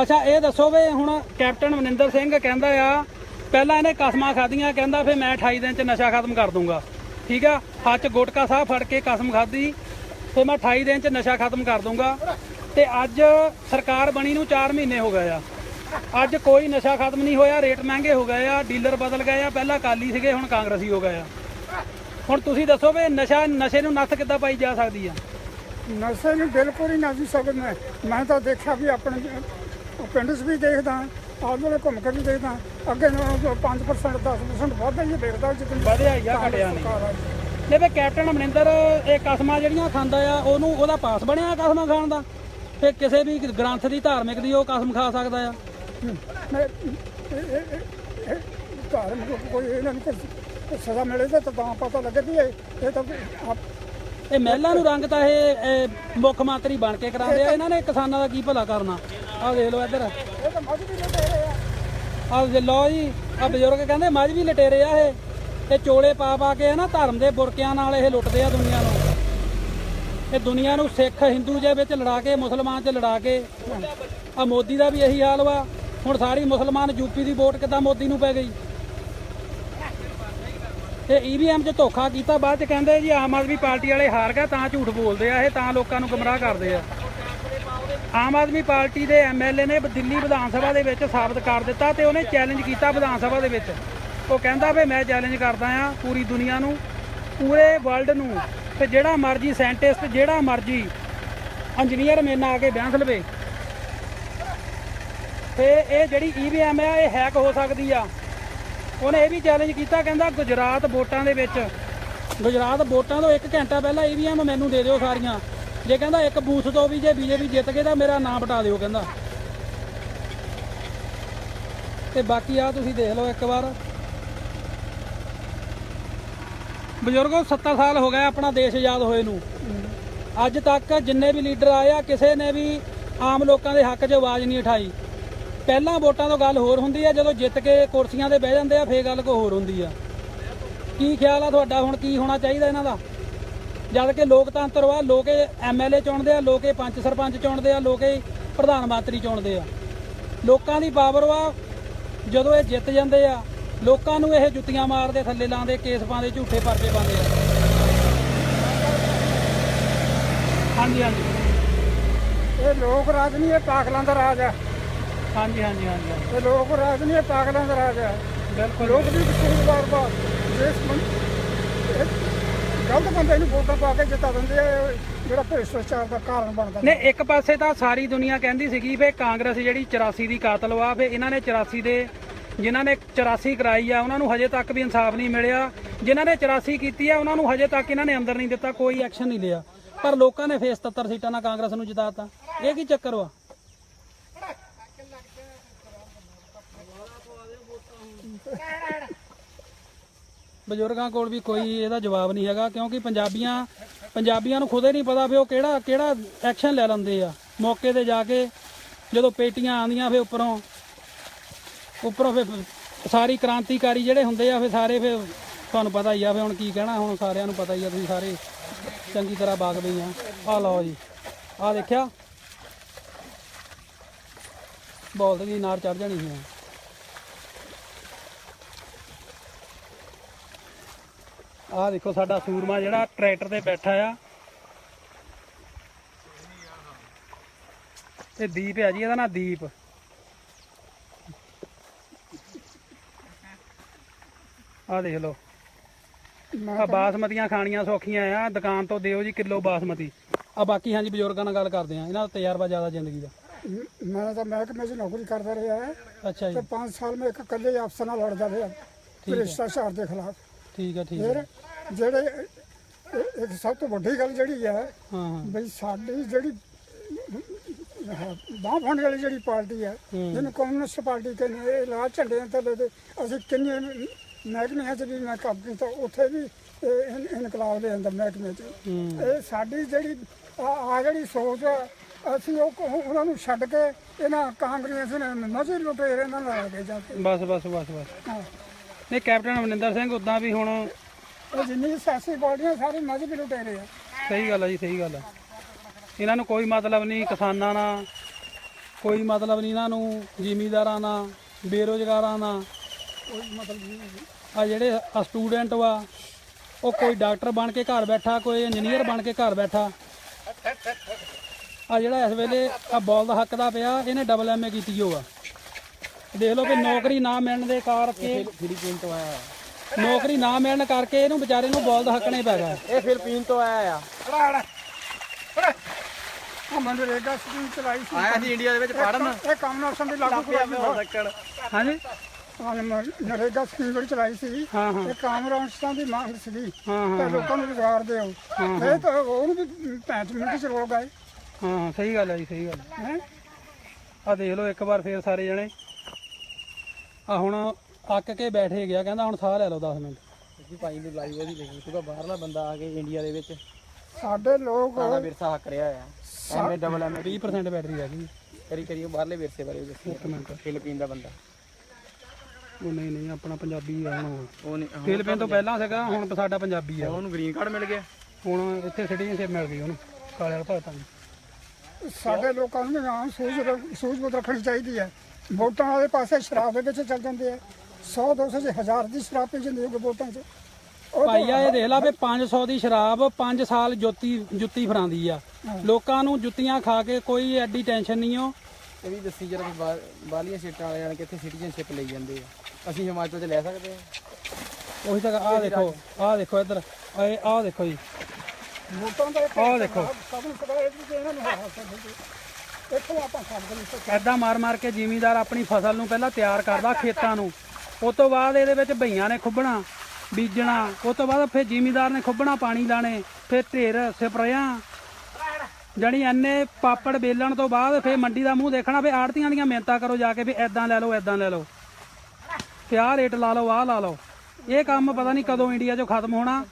ਅੱਛਾ, ਇਹ ਦੱਸੋ ਵੀ ਹੁਣ ਕੈਪਟਨ ਮਨਿੰਦਰ ਸਿੰਘ ਕਹਿੰਦਾ ਆ, ਪਹਿਲਾਂ ਇਹਨੇ ਕਸਮਾਂ ਖਾਧੀਆਂ, ਕਹਿੰਦਾ ਫੇ ਮੈਂ 28 ਦਿਨ ਚ ਨਸ਼ਾ ਖਤਮ ਕਰ ਦੂੰਗਾ। ਠੀਕ ਆ? ਹੱਥ ਗੋਟਕਾ ਗੁਟਕਾ ਸਾਹ ਫੜ ਕੇ ਕਸਮ ਖਾਧੀ ਫੇ ਮੈਂ 28 ਦਿਨ ਚ ਨਸ਼ਾ ਖਤਮ ਕਰ ਦੂੰਗਾ। ਤੇ ਅੱਜ ਸਰਕਾਰ ਬਣੀ ਨੂੰ 4 ਮਹੀਨੇ ਹੋ ਗਏ ਆ। ਅੱਜ ਕੋਈ ਨਸ਼ਾ ਖਤਮ ਨਹੀਂ ਹੋਇਆ, ਰੇਟ ਮਹਿੰਗੇ ਹੋ ਗਏ ਆ, ਡੀਲਰ ਬਦਲ ਗਏ ਆ, ਪਹਿਲਾਂ ਕਾਲੀ ਸੀਗੇ, ਹੁਣ ਕਾਂਗਰਸੀ ਹੋ ਗਏ ਆ। ਹੁਣ ਤੁਸੀਂ ਦੱਸੋ ਵੀ ਨਸ਼ਾ, ਨਸ਼ੇ ਨੂੰ ਨੱਥ ਕਿੱਦਾਂ ਪਾਈ ਜਾ ਸਕਦੀ ਆ? ਨਸ਼ੇ ਨੂੰ ਬਿਲਕੁਲ ਹੀ ਨਾ ਜੀ ਸਕਦ ਮੈਂ ਤਾਂ ਦੇਖਿਆ ਵੀ ਆਪਣੇ ਪਿੰਡ 'ਚ ਵੀ ਦੇਖਦਾ ਆਲੇ ਦੁਆਲੇ ਘੁੰਮ ਕੇ ਵੀ ਦੇਖਦਾ ਅੱਗੇ ਨਾਲੋਂ 5% 10% ਵੱਧ ਹੀ ਦੇਖਦਾ ਜਿੱਦਣ ਵਧਿਆ ਹੀ ਆ ਘਟਿਆ ਨਹੀਂ ਸਰਕਾਰ ਆਈ। ਨੇ ਵੀ ਕੈਪਟਨ ਅਮਰਿੰਦਰ ਇਹ ਕਸਮਾਂ ਜਿਹੜੀਆਂ ਖਾਂਦਾ ਆ ਉਹਨੂੰ ਉਹਦਾ ਪਾਸ ਬਣਿਆ ਕਸਮਾਂ ਖਾਣ ਦਾ? ਤੇ ਕਿਸੇ ਵੀ ਗ੍ਰੰਥ ਦੀ ਧਾਰਮਿਕ ਦੀ ਉਹ ਕਸਮ ਖਾ ਸਕਦਾ ਆ? ਮੈਂ ਇਹ- ਇਹ- ਇਹ- ਇਹ ਧਾਰਮਿਕ ਕੋਈ ਇਹਨਾਂ ਨੂੰ ਕੋਈ ਕੋਈ ਸਜ਼ਾ ਮਿਲੇ ਤਾਂ ਤਾਂ ਪਤਾ ਲੱਗੇ ਵੀ ਇਹ ਇਹ ਤਾਂ ਵੀ ਆਪ ਇਹ ਮਹਿਲਾ ਨੂੰ ਰੰਗ ਤਾਂ ਇਹ ਇਹ ਮੁੱਖ ਮੰਤਰੀ ਬਣ ਕੇ ਕਰਾਉਂਦੇ ਆ ਇਹਨਾਂ ਨੇ ਕਿਸਾਨਾਂ ਦਾ ਕੀ ਭਲਾ ਕਰਨਾ? ਆਹ ਦੇਖ ਲਓ ਇੱਧਰ। ਇਹ ਤਾਂ ਮੱਝ ਵੀ ਲੁੱਟੇ ਆ ਆਹ ਜੇ ਲਓ ਜੀ ਆ ਬਜ਼ੁਰਗ ਕਹਿੰਦੇ ਮੱਝ ਵੀ ਲਟੇਰੇ ਆ ਇਹ। ਇਹ ਚੋਲੇ ਪਾ ਪਾ ਕੇ ਨਾ ਧਰਮ ਦੇ ਬੁਰਕਿਆਂ ਨਾਲ ਇਹ ਲੁੱਟਦੇ ਆ ਦੁਨੀਆ ਨੂੰ। ਇਹ ਦੁਨੀਆ ਨੂੰ ਸਿੱਖ ਹਿੰਦੂ ਜੇ ਵਿੱਚ ਲੜਾ ਕੇ, ਮੁਸਲਮਾਨ 'ਚ ਲੜਾ ਕੇ। ਆ ਮੋਦੀ ਦਾ ਵੀ ਇਹੀ ਹਾਲ ਵਾ। ਹੁਣ ਸਾਰੀ ਮੁਸਲਮਾਨ ਯੂਪੀ ਦੀ ਵੋਟ ਕਿੱਦਾਂ ਮੋਦੀ ਨੂੰ ਪੈ ਗਈ? ਤੇ ਈਵੀਐਮ 'ਚ ਧੋਖਾ ਕੀਤਾ, ਬਾਅਦ 'ਚ ਕਹਿੰਦੇ ਜੀ ਆਮ ਆਦਮੀ ਪਾਰਟੀ ਵਾਲੇ ਹਾਰ ਗਏ ਤਾਂ ਝੂਠ ਬੋਲਦੇ ਆ ਇਹ, ਤਾਂ ਲੋਕਾਂ ਨੂੰ ਗਮਰਾਹ ਕਰਦੇ ਆ। ਆਮ ਆਦਮੀ ਪਾਰਟੀ ਦੇ ਐਮਐਲਏ ਨੇ ਦਿੱਲੀ ਵਿਧਾਨ ਸਭਾ ਦੇ ਵਿੱਚ ਸਾਬਤ ਕਰ ਦਿੱਤਾ ਤੇ ਉਹਨੇ ਚੈਲੰਜ ਕੀਤਾ ਵਿਧਾਨ ਸਭਾ ਦੇ ਵਿੱਚ। ਉਹ ਕਹਿੰਦਾ ਵੀ ਮੈਂ ਚੈਲੰਜ ਕਰਦਾ ਆ ਪੂਰੀ ਦੁਨੀਆ ਨੂੰ, ਪੂਰੇ ਵਰਲਡ ਨੂੰ, ਤੇ ਜਿਹੜਾ ਮਰਜ਼ੀ ਸਾਇੰਟਿਸਟ, ਜਿਹੜਾ ਮਰਜ਼ੀ ਇੰਜੀਨੀਅਰ ਮੇਰੇ ਨਾਲ ਆ ਕੇ ਬਹਿਸ ਲਵੇ। ਤੇ ਇਹ ਜਿਹੜੀ ਈਵੀਐਮ ਆ, ਇਹ ਹੈਕ ਹੋ ਸਕਦੀ ਆ। ਉਹਨੇ ਇਹ ਵੀ ਚੈਲੰਜ ਕੀਤਾ, ਕਹਿੰਦਾ ਗੁਜਰਾਤ ਵੋਟਾਂ ਦੇ ਵਿੱਚ, ਗੁਜਰਾਤ ਵੋਟਾਂ ਤੋਂ 1 ਘੰਟਾ ਪਹਿਲਾਂ ਈਵੀਐਮ ਮੈਨੂੰ ਦੇ ਦਿਓ ਸਾਰੀਆਂ। ਜੇ ਕਹਿੰਦਾ ਇੱਕ ਬੂਥ ਤੋਂ ਵੀ ਜੇ ਬੀਜੇਪੀ ਜਿੱਤ ਗਏ ਤਾਂ ਮੇਰਾ ਨਾਮ ਹਟਾ ਦਿਓ ਕਹਿੰਦਾ। ਤੇ ਬਾਕੀ ਆ ਤੁਸੀਂ ਦੇਖ ਲਓ ਇੱਕ ਵਾਰ। ਬਜ਼ੁਰਗੋ 70 ਸਾਲ ਹੋ ਗਏ ਆਪਣਾ ਦੇਸ਼ ਆਜ਼ਾਦ ਹੋਏ ਨੂੰ। ਅੱਜ ਤੱਕ ਜਿੰਨੇ ਵੀ ਲੀਡਰ ਆਏ ਆ, ਕਿਸੇ ਨੇ ਵੀ ਆਮ ਲੋਕਾਂ ਦੇ ਹੱਕ 'ਚ ਆਵਾਜ਼ ਨਹੀਂ ਉਠਾਈ। ਪਹਿਲਾਂ ਵੋਟਾਂ ਤੋਂ ਗੱਲ ਹੋਰ ਹੁੰਦੀ ਆ, ਜਦੋਂ ਜਿੱਤ ਕੇ ਕੁਰਸੀਆਂ ਤੇ ਬਹਿ ਜਾਂਦੇ ਆ, ਫੇਰ ਗੱਲ ਕੋ ਹੋਰ ਹੁੰਦੀ ਆ। ਕੀ ਖਿਆਲ ਆ ਤੁਹਾਡਾ? ਹੁਣ ਕੀ ਹੋਣਾ ਚਾਹੀਦਾ ਇਹਨਾਂ ਦਾ? ਜਦ ਕਿ ਲੋਕਤੰਤਰ ਵਾ ਲੋਕੇ ਐਮਐਲਏ ਚੁਣਦੇ ਆ ਲੋਕੇ ਪੰਚ ਸਰਪੰਚ ਚੁਣਦੇ ਆ ਲੋਕੇ ਪ੍ਰਧਾਨ ਮੰਤਰੀ ਚੁਣਦੇ ਆ। ਲੋਕਾਂ ਦੀ ਪਾਵਰ ਵਾ ਜਦੋਂ ਇਹ ਜਿੱਤ ਜਾਂਦੇ ਆ ਲੋਕਾਂ ਨੂੰ ਇਹ ਜੁੱਤੀਆਂ ਮਾਰਦੇ ਥੱਲੇ ਲਾਉਂਦੇ ਕੇਸ ਪਾਉਂਦੇ ਝੂਠੇ ਪਰਚੇ ਪਾਉਂਦੇ ਆ। ਹਾਂਜੀ ਹਾਂਜੀ। ਇਹ ਲੋਕ ਰਾਜ ਨਹੀਂ ਇਹ ਪਾਗਲਾਂ ਦਾ ਰਾਜ ਆ। ਹਾਂਜੀ ਹਾਂਜੀ ਹਾਂਜੀ। ਇਹ ਲੋਕ ਰਾਜ ਨਹੀਂ ਇਹ ਪਾਗਲਾਂ ਦਾ ਰਾਜ ਆ। ਬਿਲਕੁਲ। ਲੋਕ ਵੀ ਕਸੂਰਵਾਰ ਬਾ ਜਿਸ ਮਨ ਗਲਤ ਬੰਦੇ ਨੂੰ ਵੋਟਾਂ ਪਾ ਕੇ ਜਿਤਾ ਦਿੰਦੇ ਆ ਇਹ ਜਿਹੜਾ ਭ੍ਰਿਸ਼ਟਾਚਾਰ ਦਾ ਕਾਰਨ ਬਣਦਾ। ਨੇ ਇੱਕ ਪਾਸੇ ਤਾਂ ਸਾਰੀ ਦੁਨੀਆ ਕਹਿੰਦੀ ਸੀਗੀ ਵੀ ਕਾਂਗਰਸ ਜਿਹੜੀ 84 ਦੀ ਕਾਤਲ ਵਾ ਫੇ ਇਹਨਾਂ ਨੇ 84 ਦੇ, ਜਿਨ੍ਹਾਂ ਨੇ 84 ਕਰਾਈ ਆ, ਉਹਨਾਂ ਨੂੰ ਹਜੇ ਤੱਕ ਵੀ ਇਨਸਾਫ ਨਹੀਂ ਮਿਲਿਆ। ਜਿਨ੍ਹਾਂ ਨੇ 84 ਕੀਤੀ ਆ, ਉਹਨਾਂ ਨੂੰ ਹਜੇ ਤੱਕ ਇਹਨਾਂ ਨੇ ਅੰਦਰ ਨਹੀਂ ਦਿੱਤਾ, ਕੋਈ ਐਕਸ਼ਨ ਨਹੀਂ ਲਿਆ। ਪਰ ਲੋਕਾਂ ਨੇ ਫੇਸ 77 ਸੀਟਾਂ ਨਾਲ ਕਾਂਗਰਸ ਨੂੰ ਜਿਤਾਤਾ। ਇਹ ਕੀ ਚੱਕਰ ਵਾ? ਬਜ਼ੁਰਗਾਂ ਕੋਲ ਵੀ ਕੋਈ ਇਹਦਾ ਜਵਾਬ ਨਹੀਂ ਹੈਗਾ, ਕਿਉਂਕਿ ਪੰਜਾਬੀਆਂ ਪੰਜਾਬੀਆਂ ਨੂੰ ਖੁਦ ਹੀ ਨਹੀਂ ਪਤਾ ਵੀ ਉਹ ਕਿਹੜਾ ਕਿਹੜਾ ਐਕਸ਼ਨ ਲੈ ਲੈਂਦੇ ਆ। ਮੌਕੇ ਤੇ ਜਾ ਕੇ ਜਦੋਂ ਪੇਟੀਆਂ ਆਉਂਦੀਆਂ ਫੇ ਉੱਪਰੋਂ ਉੱਪਰੋਂ ਫੇ ਸਾਰੀ ਕ੍ਰਾਂਤੀਕਾਰੀ ਜਿਹੜੇ ਹੁੰਦੇ ਆ ਫੇ ਸਾਰੇ ਫੇ ਤੁਹਾਨੂੰ ਪਤਾ ਹੀ ਆ ਫੇ ਹੁਣ ਕੀ ਕਹਿਣਾ, ਹੁਣ ਸਾਰਿਆਂ ਨੂੰ ਪਤਾ ਹੀ ਆ, ਤੁਸੀਂ ਸਾਰੇ ਚੰਗੀ ਤਰ੍ਹਾਂ ਬਾਗਦੇ ਆ। ਆ ਲਓ ਜੀ, ਆ ਦੇਖਿਆ? ਬੋਲਦੇ ਦੀ ਨਾਰ ਚੜ ਜਾਣੀ ਹੈ ਆਹ ਦੇਖੋ ਸਾਡਾ ਸੂਰਮਾ ਜਿਹੜਾ ਟਰੈਕਟਰ ਤੇ ਬੈਠਾ ਆ। ਇਹ ਦੀਪ ਹੈ ਜੀ ਇਹਦਾ ਨਾਂ ਦੀਪ। ਆਹ ਦੇਖ ਲਓ। ਆ ਬਾਸਮਤੀਆਂ ਖਾਣੀਆਂ ਸੌਖੀਆਂ ਆ। ਦੁਕਾਨ ਤੋਂ ਦਿਓ ਜੀ ਕਿਲੋ ਬਾਸਮਤੀ। ਆ ਬਾਕੀ ਹਾਂਜੀ ਬਜ਼ੁਰਗਾਂ ਨਾਲ ਗੱਲ ਕਰਦੇ ਆ। ਇਹਨਾਂ ਦਾ ਤਜਰਬਾ ਜ਼ਿਆਦਾ ਜ਼ਿੰਦਗੀ ਦਾ। ਮੈਂ ਤਾਂ ਮਹਿਕਮੇ 'ਚ ਨੌਕਰੀ ਕਰਦਾ ਰਿਹਾ ਅੱਛਾ ਜੀ। ਤੇ 5 ਸਾਲ ਮੈਂ ਇੱਕ ਇਕੱਲੇ ਅਫਸਰ ਨਾਲ ਲੜਦਾ ਰਿਹਾ। ਭ੍ਰਿਸ਼ਟਾਚਾਰ ਦੇ ਖਿਲਾਫ। ਠੀਕ ਹੈ ਠੀਕ ਫਿਰ ਹੈ ਜਿਹੜੇ ਇਹ- ਸਭ ਤੋਂ ਵੱਡੀ ਗੱਲ ਜਿਹੜੀ ਹੈ ਹਾਂ। ਹਾਂ ਬਈ ਸਾਡੀ ਜਿਹੜੀ ਬਾਹ ਫੰਡ ਵਾਲੀ ਜਿਹੜੀ ਪਾਰਟੀ ਹੈ ਹੂੰ। ਜਿਹਨੂੰ ਕਮਿਊਨਿਸਟ ਪਾਰਟੀ ਕਹਿੰਦੇ ਇਹ ਲਾਲ ਝੰਡੇ ਦੇ ਥੱਲੇ ਤੇ ਅਸੀਂ ਕਿੰਨੇ ਮਹਿਕਮਿਆਂ 'ਚ ਵੀ ਮੈਂ ਕੰਮ ਕੀਤਾ ਉੱਥੇ ਵੀ ਇਹ ਇਨ- ਇਨਕਲਾਬ ਦੇ ਅੰਦਰ ਮਹਿਕਮੇ 'ਚ। ਹੂੰ। ਇਹ ਸਾਡੀ ਜਿਹੜੀ ਆ ਆ ਜਿਹੜੀ ਸੋਚ ਆ, ਅਸੀਂ ਉਹ ਕ- ਉਹਨਾਂ ਨੂੰ ਛੱਡ ਕੇ ਇਹਨਾਂ ਕਾਂਗਰਸ ਨੇ ਮਜ਼ੇ ਲੁਟੇਰੇ ਨਾਲ ਲਾ ਕੇ ਜਾਂਦੇ ਬਸ ਬਸ ਬਸ ਬਸ। ਹਾਂ। ਨਹੀਂ ਕੈਪਟਨ ਅਮਰਿੰਦਰ ਸਿੰਘ ਉਦਾਂ ਵੀ ਹੁਣ ਇਹ ਜਿੰਨੀ ਸਿਆਸੀ ਪਾਰਟੀਆਂ ਸਾਰੇ ਮਜ਼ੇ ਵੀ ਲੁਟੇਰੇ ਆ। ਸਹੀ ਗੱਲ ਆ ਜੀ ਸਹੀ ਗੱਲ ਆ। ਇਹਨਾਂ ਨੂੰ ਕੋਈ ਮਤਲਬ ਨਹੀਂ ਕਿਸਾਨਾਂ ਨਾਲ ਕੋਈ ਮਤਲਬ ਨਹੀਂ ਇਹਨਾਂ ਨੂੰ ਜ਼ਿਮੀਂਦਾਰਾਂ ਨਾਲ ਬੇਰੋਜ਼ਗਾਰਾਂ ਨਾਲ। ਕੋਈ ਮਤਲਬ ਨਹੀਂ ਆ ਜਿਹੜੇ ਸਟੂਡੈਂਟ ਵਾ ਉਹ ਕੋਈ ਡਾਕਟਰ ਬਣ ਕੇ ਘਰ ਬੈਠਾ ਕੋਈ ਇੰਜੀਨੀਅਰ ਬਣ ਕੇ ਘਰ ਬੈਠਾ। ਆ ਜਿਹੜਾ ਇਸ ਵੇਲੇ ਆ ਬੋਲ ਦਾ ਹੱਕ ਦਾ ਪਿਆ ਇਹਨੇ ਡਬਲ ਐਮਏ ਕੀਤੀ ਹੋਆ। ਦੇਖ ਲਓ ਵੀ ਨੌਕਰੀ ਨਾ ਮਿਲਣ ਦੇ ਕਰਕੇ ਫਿਲੀਪੀਨ ਤੋਂ ਆਇਆ ਨੌਕਰੀ ਨਾ ਮਿਲਣ ਕਰਕੇ ਇਹਨੂੰ ਵਿਚਾਰੇ ਨੂੰ ਬੋਲਦ ਹੱਕਣੇ ਪੈ ਗਿਆ। ਇਹ ਫਿਲੀਪੀਨ ਤੋਂ ਆਇਆ ਆ। ਉਹ ਮਨਰੇਗਾ ਸਕੀਮ ਚਲਾਈ ਸੀ। ਆਇਆ ਸੀ ਇੰਡੀਆ ਦੇ ਵਿੱਚ ਪੜਨ ਇਹ ਕੰਮ ਨਾਲ ਸੰਬੰਧੀ ਲਾਗੂ ਕਰਾਈ ਸਕਣ ਹਾਂਜੀ? ਨਰੇਗਾ ਸਕੀਮ ਜਿਹੜੀ ਚਲਾਈ ਸੀ। ਇਹ ਕਾਮਰਾਂਸ਼ਾਂ ਦੀ ਮੰਗ ਸੀਗੀ। ਹਾਂ ਹਾਂ ਤੇ ਲੋਕਾਂ ਨੂੰ ਰੁਜ਼ਗਾਰ ਦਿਓ। ਇਹ ਤਾਂ ਉਹਨੂੰ ਵੀ ਪੈਂਚ ਮਿੰਟ ਚ ਰੋਲ ਗਏ। ਹਾਂ ਹਾਂ। ਸਹੀ ਗੱਲ ਹੈ ਜੀ ਸਹੀ ਗੱਲ ਹੈ? ਆ ਦੇਖ ਲਓ ਇੱਕ ਵਾਰ ਫੇਰ ਸਾਰੇ ਜਣੇ। ਆ ਹੁਣ ਅੱਕ ਕੇ ਬੈਠੇ ਗਿਆ ਕਹਿੰਦਾ ਹੁਣ ਸਾਹ ਲੈ ਲਓ 10 ਮਿੰਟ। ਜੀ ਭਾਈ ਨੂੰ ਲਾਈਵ ਉਹਦੀ ਦੇਖੀ ਤੂੰ ਤਾਂ ਬਾਹਰਲਾ ਬੰਦਾ ਆ ਕੇ ਇੰਡੀਆ ਦੇ ਵਿੱਚ ਸਾਡੇ ਲੋਕ ਸਾਡਾ ਵਿਰਸਾ ਹੱਕ ਰਿਹਾ ਆ। ਐਮਏ ਡਬਲ ਐਮਏ 20% ਬੈਟਰੀ ਰਹਿ ਗਈ। ਕਰੀ ਕਰੀ ਉਹ ਬਾਹਰਲੇ ਵਿਰਸੇ ਬਾਰੇ ਦੱਸੀ ਇੱਕ ਮਿੰਟ। ਫਿਲੀਪੀਨ ਦਾ ਬੰਦਾ। ਉਹ ਨਹੀਂ ਨਹੀਂ ਆਪਣਾ ਪੰਜਾਬੀ ਆ ਹੁਣ। ਉਹ ਨਹੀਂ ਫਿਲਪੀਨ ਤੋਂ ਪਹਿਲਾਂ ਸੀਗਾ ਹੁਣ ਸਾਡਾ ਪੰਜਾਬੀ ਆ। ਉਹਨੂੰ ਗ੍ਰੀਨ ਕਾਰਡ ਮਿਲ ਗਿਆ। ਹੁਣ ਇੱਥੇ ਸਿਟੀਜ਼ਨਸ਼ਿਪ ਮਿਲ ਗਈ ਉਹਨੂੰ ਕਾਲੇ ਵਾਲਾ ਨੂੰ। ਸਾਡੇ ਲੋਕਾਂ ਨੂੰ ਆਮ ਸੂਝ ਰ- ਸੂਝਬੂਝ ਰੱਖਣੀ ਚਾਹੀਦੀ ਹੈ। ਵੋਟਾਂ ਵਾਲੇ ਪਾਸੇ ਸ਼ਰਾਬ ਦੇ ਵਿੱਚ ਚੱਲ ਜਾਂਦੇ ਆ 100 200 ਜੇ ਹਜ਼ਾਰ ਦੀ ਸ਼ਰਾਬ ਪੀ ਜਾਂਦੀ ਹੈ ਵੋਟਾਂ 'ਚ ਭਾਈਆ ਇਹ ਦੇਖ ਲਾ ਵੀ 500 ਦੀ ਸ਼ਰਾਬ 5 ਸਾਲ ਜੁੱਤੀ ਜੁੱਤੀ ਫਰਾਂਦੀ ਆ ਲੋਕਾਂ ਨੂੰ ਜੁੱਤੀਆਂ ਖਾ ਕੇ ਕੋਈ ਐਡੀ ਟੈਨਸ਼ਨ ਨਹੀਂ ਓ ਇਹ ਵੀ ਦੱਸੀ ਜਰਾ ਬਾਹਲੀਆਂ ਸੀਟਾਂ ਵਾਲੇ ਜਾਣ ਕੇ ਇੱਥੇ ਸਿਟੀਜ਼ਨਸ਼ਿਪ ਲਈ ਜਾਂਦੇ ਆ ਅਸੀਂ ਹਿਮਾਚਲ 'ਚ ਲੈ ਸਕਦੇ ਆ ਉਹੀ ਤਾਂ ਆਹ ਦੇਖੋ ਆਹ ਦੇਖੋ ਇੱਧਰ ਆਹ ਦੇਖੋ ਜੀ ਵੋਟਾਂ ਦਾ ਇੱਕ ਆਹ ਦੇਖੋ ਸਭ ਨੂੰ ਪਤਾ ਹੈ ਕਿ ਇਹਨਾਂ ਨੂੰ ਸਕਦੇ ਇੱਥੋਂ ਆਪਾਂ ਸਮਝ ਨਹੀਂ ਐਦਾਂ ਮਾਰ ਮਾਰ ਕੇ ਜ਼ਿਮੀਂਦਾਰ ਆਪਣੀ ਫਸਲ ਨੂੰ ਪਹਿਲਾਂ ਤਿਆਰ ਕਰਦਾ ਖੇਤਾਂ ਨੂੰ। ਉਸ ਤੋਂ ਬਾਅਦ ਇਹਦੇ ਵਿੱਚ ਬਈਆਂ ਨੇ ਖੁੱਬਣਾ ਬੀਜਣਾ। ਉਸ ਤੋਂ ਬਾਅਦ ਫਿਰ ਜ਼ਿਮੀਂਦਾਰ ਨੇ ਖੁੱਬਣਾ ਪਾਣੀ ਲਾਣੇ। ਫਿਰ ਢੇਰ ਸਪਰੇਆਂ। ਜਣੀ ਐਨੇ ਪਾਪੜ ਵੇਲਣ ਤੋਂ ਬਾਅਦ ਫਿਰ ਮੰਡੀ ਦਾ ਮੂੰਹ ਦੇਖਣਾ ਵੀ ਆੜਤੀਆਂ ਦੀਆਂ ਮਿਹਨਤਾਂ ਕਰੋ ਜਾ ਕੇ ਵੀ ਐਦਾਂ ਲੈ ਲਓ ਐਦਾਂ ਲੈ ਲਓ। ਤੇ ਆਹ ਰੇਟ ਲਾ ਲਓ, ਆਹ ਲਾ ਲਓ। ਇਹ ਕੰਮ ਪਤਾ ਨਹੀਂ ਕਦੋਂ ਇੰਡੀਆ 'ਚੋਂ ਖਤਮ ਹੋਣਾ।